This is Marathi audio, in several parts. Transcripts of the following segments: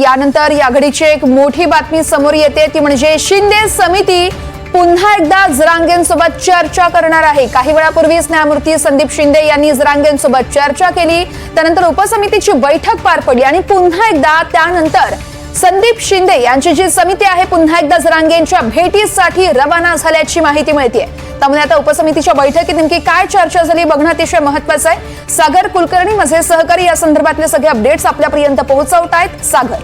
यानंतर या घडीची एक मोठी बातमी समोर येते. ती म्हणजे शिंदे समिती पुन्हा एकदा जरांगेंसोबत चर्चा करणार आहे. काही वेळापूर्वीच न्यायमूर्ती संदीप शिंदे यांनी जरांगेंसोबत चर्चा केली. त्यानंतर उपसमितीची बैठक पार पडली आणि पुन्हा एकदा त्यानंतर संदीप शिंदे यांची जी समिती आहे पुन्हा एकदा जरांगेंच्या भेटीसाठी रवाना झाल्याची माहिती मिळते त्यामुळे आता उपसमितीच्या बैठकीत नेमकी काय चर्चा झाली बघणं अतिशय महत्वाचं आहे. सागर कुलकर्णी माझे सहकारी या संदर्भातले सगळे अपडेट्स आपल्यापर्यंत पोहोचवतायत सागर.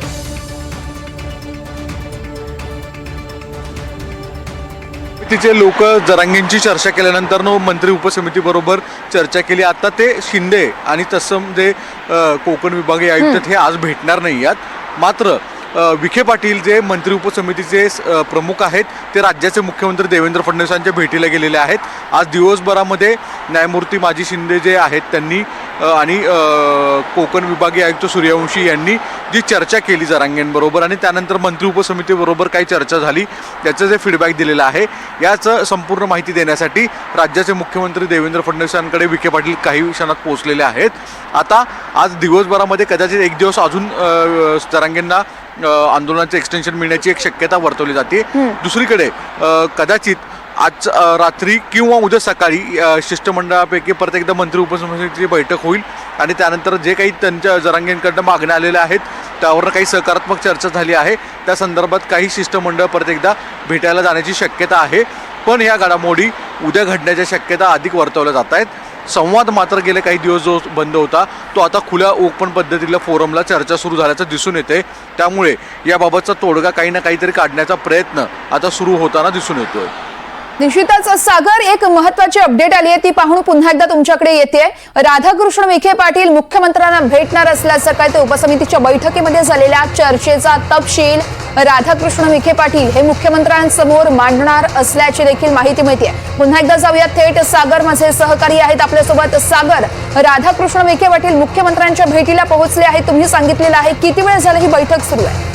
तिचे लोक जरांगींची चर्चा केल्यानंतर न मंत्री उपसमितीबरोबर चर्चा केली. आता ते शिंदे आणि तत्सम जे अ, कोकण विभागीय आयुक्त आहेत, हे आज भेटणार नाही आहेत मात्र विखे पाटील जे मंत्री उपसमितीचे प्रमुख आहेत ते राज्याचे मुख्यमंत्री देवेंद्र फडणवीसांच्या भेटीला गेलेले आहेत. आज दिवसभरामध्ये न्यायमूर्ती माजी शिंदे जे आहेत त्यांनी आणि कोकण विभागीय आयुक्त सूर्यवंशी यांनी जी चर्चा केली जरांगेंबरोबर आणि त्यानंतर मंत्री उपसमितीबरोबर काही चर्चा झाली त्याचं जे फीडबॅक दिलेलं आहे याचं संपूर्ण माहिती देण्यासाठी राज्याचे मुख्यमंत्री देवेंद्र फडणवीसांकडे विखे पाटील काही क्षणात पोहोचलेले आहेत. आता आज दिवसभरामध्ये कदाचित एक दिवस अजून जरांगेंना आंदोलनाचे एक्सटेन्शन मिळण्याची एक शक्यता वर्तवली जाते. दुसरीकडे कदाचित आज रात्री किंवा उद्या सकाळी शिष्टमंडळापैकी परत एकदा मंत्री उपसमितीची बैठक होईल आणि त्यानंतर जे काही त्यांच्या जरांगींकडनं मागण्या आलेल्या आहेत त्यावर काही सकारात्मक चर्चा झाली आहे. त्या संदर्भात काही शिष्टमंडळ परत एकदा भेटायला जाण्याची शक्यता आहे. पण या घडामोडी उद्या घडण्याच्या शक्यता अधिक वर्तवल्या जात आहेत. संवाद मात्र गेले काही दिवस जो बंद होता तो आता खुल्या ओपन पद्धतीला फोरमला चर्चा सुरू झाल्याचं दिसून येते त्यामुळे याबाबतचा तोडगा काही ना काहीतरी काढण्याचा प्रयत्न आता सुरू होताना दिसून येतोय. निश्चितच सागर एक महत्वाची अपडेट आली आहे. ती पाहून पुन्हा एकदा तुमच्याकडे येते राधाकृष्ण विखे पाटील मुख्यमंत्र्यांना भेटणार असल्याचं काय ते उपसमितीच्या बैठकीमध्ये झालेल्या चर्चेचा तपशील राधाकृष्ण विखे पाटील हे मुख्यमंत्र्यांसमोर मांडणार असल्याची देखील माहिती मिळते पुन्हा एकदा जाऊया थेट सागर माझे सहकारी आहेत आपल्यासोबत सागर राधाकृष्ण विखे पाटील मुख्यमंत्र्यांच्या भेटीला पोहोचले आहेत. तुम्ही सांगितलेलं आहे किती वेळ झालं ही बैठक सुरू आहे?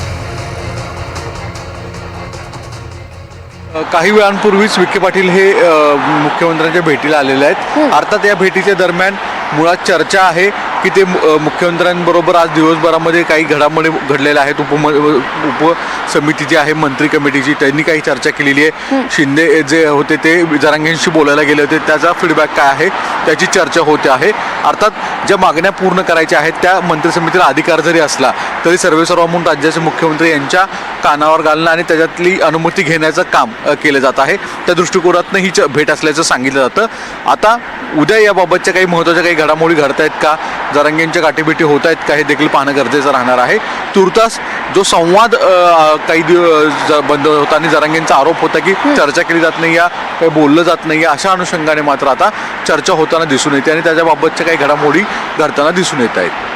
काही वेळांपूर्वीच विखे पाटील हे मुख्यमंत्र्यांच्या भेटीला आलेले आहेत. अर्थात या भेटीच्या दरम्यान मुळात चर्चा आहे. की ते मुख्यमंत्र्यांबरोबर आज दिवसभरामध्ये काही घडामोडी घडलेल्या आहेत. उपम उपसमिती जी आहे मंत्री कमिटीची. त्यांनी काही चर्चा केलेली आहे. शिंदे जे होते ते जरांगेंशी बोलायला गेले होते. त्याचा फीडबॅक काय आहे त्याची चर्चा होते आहे. अर्थात ज्या मागण्या पूर्ण करायच्या आहेत त्या मंत्री समितीला अधिकार जरी असला तरी सर्वेसर्वा म्हणून राज्याचे मुख्यमंत्री यांच्या कानावर घालणं आणि त्याच्यातली अनुमती घेण्याचं काम केलं जात आहे. त्या दृष्टिकोनातनं ही भेट असल्याचं सांगितलं जातं. आता उद्या याबाबतच्या काही महत्त्वाच्या काही घडामोडी घडत आहेत का? जरांगेंच्या गाठीभेटी होत आहेत का हे देखील पाहणं गरजेचं राहणार आहे. तुर्तास जो संवाद काही दिवस बंद होता आणि जरांगेंचा आरोप होता की चर्चा केली जात नाही या काही बोललं जात नाही अशा अनुषंगाने मात्र आता चर्चा होताना दिसून येते आणि त्याच्याबाबतच्या काही घडामोडी घडताना दिसून येत आहेत.